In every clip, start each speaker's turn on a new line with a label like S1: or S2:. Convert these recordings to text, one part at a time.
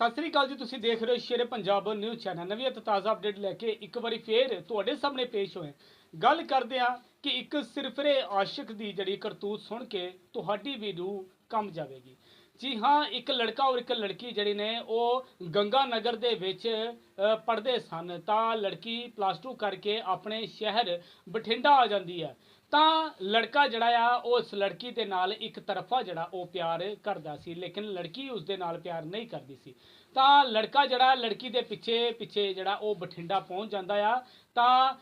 S1: ਸਤਿ ਸ੍ਰੀ ਅਕਾਲ ਜੀ, ਤੁਸੀਂ ਦੇਖ ਰਹੇ ਹੋ ਸ਼ੇਰੇ ਪੰਜਾਬ ਨਿਊਜ਼ ਚੈਨਲ। ਨਵੀਂ ਅਤੇ ਤਾਜ਼ਾ ਅਪਡੇਟ ਲੈ ਕੇ ਇੱਕ ਵਾਰੀ ਫੇਰ ਤੁਹਾਡੇ ਸਾਹਮਣੇ ਪੇਸ਼ ਹੋਏ ਗੱਲ ਕਰਦੇ ਹਾਂ ਕਿ ਇੱਕ ਸਿਰਫਰੇ ਆਸ਼ਿਕ ਦੀ ਜਿਹੜੀ ਕਰਤੂਤ ਸੁਣ ਕੇ ਤੁਹਾਡੀ ਵੀ ਰੂਹ ਕੰਬ ਜਾਵੇਗੀ। ਜੀ ਹਾਂ ਇੱਕ ਲੜਕਾ ਔਰ ਇੱਕ ਲੜਕੀ ਜਿਹੜੇ ਨੇ ਉਹ ਗੰਗਾ ਨਗਰ ਦੇ ਵਿੱਚ ਅ, ਪੜ੍ਹਦੇ ਸਨ। ਤਾਂ ਲੜਕੀ ਪਲੱਸ 2 ਕਰਕੇ ਆਪਣੇ ਸ਼ਹਿਰ ਬਠਿੰਡਾ ਆ ਜਾਂਦੀ ਹੈ। ਤਾਂ ਲੜਕਾ ਜਿਹੜਾ ਆ ਉਹ ਉਸ ਲੜਕੀ ਦੇ ਨਾਲ ਇੱਕ ਤਰਫਾ ਜਿਹੜਾ ਉਹ ਪਿਆਰ ਕਰਦਾ ਸੀ ਲੇਕਿਨ ਲੜਕੀ ਉਸ ਦੇ ਨਾਲ ਪਿਆਰ ਨਹੀਂ ਕਰਦੀ ਸੀ। ਤਾਂ ਲੜਕਾ ਜਿਹੜਾ ਲੜਕੀ ਦੇ ਪਿੱਛੇ ਪਿੱਛੇ ਜਿਹੜਾ ਉਹ ਬਠਿੰਡਾ ਪਹੁੰਚ ਜਾਂਦਾ ਆ। ਤਾਂ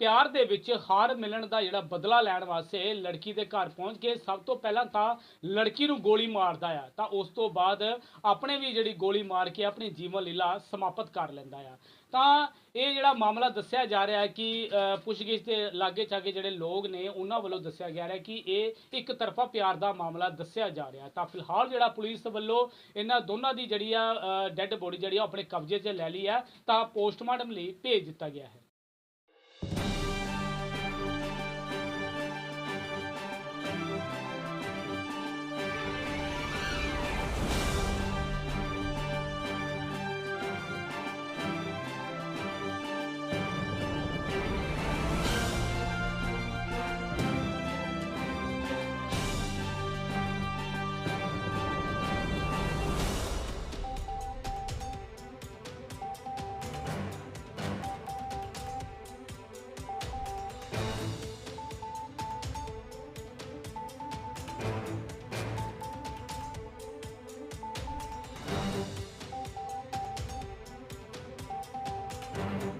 S1: ਪਿਆਰ ਦੇ ਵਿੱਚ ਹਾਰ ਮਿਲਣ ਦਾ ਜਿਹੜਾ ਬਦਲਾ ਲੈਣ ਵਾਸਤੇ ਲੜਕੀ ਦੇ ਘਰ ਪਹੁੰਚ ਕੇ ਸਭ ਤੋਂ ਪਹਿਲਾਂ ਤਾਂ ਲੜਕੀ ਨੂੰ ਗੋਲੀ ਮਾਰਦਾ ਆ। ਤਾਂ ਉਸ ਤੋਂ ਬਾਅਦ ਆਪਣੇ ਵੀ ਜਿਹੜੀ ਗੋਲੀ ਮਾਰ ਕੇ ਆਪਣੀ ਜੀਵਨ ਲੀਲਾ ਸਮਾਪਤ ਕਰ ਲੈਂਦਾ ਆ। ਤਾਂ ਇਹ ਜਿਹੜਾ ਮਾਮਲਾ ਦੱਸਿਆ ਜਾ ਰਿਹਾ ਹੈ ਕਿ ਪੁੱਛਗਿੱਛ ਦੇ ਲਾਗੇ ਚਾਗੇ ਜਿਹੜੇ ਲੋਕ ਨੇ, ਉਹਨਾਂ ਵੱਲੋਂ ਦੱਸਿਆ ਗਿਆ ਰਿਹਾ ਕਿ ਇਹ ਇੱਕ ਤਰਫਾ ਪਿਆਰ ਦਾ ਮਾਮਲਾ ਦੱਸਿਆ ਜਾ ਰਿਹਾ। ਤਾਂ ਫਿਲਹਾਲ ਜਿਹੜਾ ਪੁਲਿਸ ਵੱਲੋਂ ਇਹਨਾਂ ਦੋਨਾਂ ਦੀ ਜਿਹੜੀ ਆ ਡੈੱਡ ਬੋਡੀ ਜਿਹੜੀ ਆ, ਉਹ ਆਪਣੇ ਕਬਜ਼ੇ 'ਚ ਲੈ ਲਈ ਆ। ਤਾਂ ਪੋਸਟਮਾਰਟਮ ਲਈ ਭੇਜ ਦਿੱਤਾ ਗਿਆ ਹੈ। Thank you.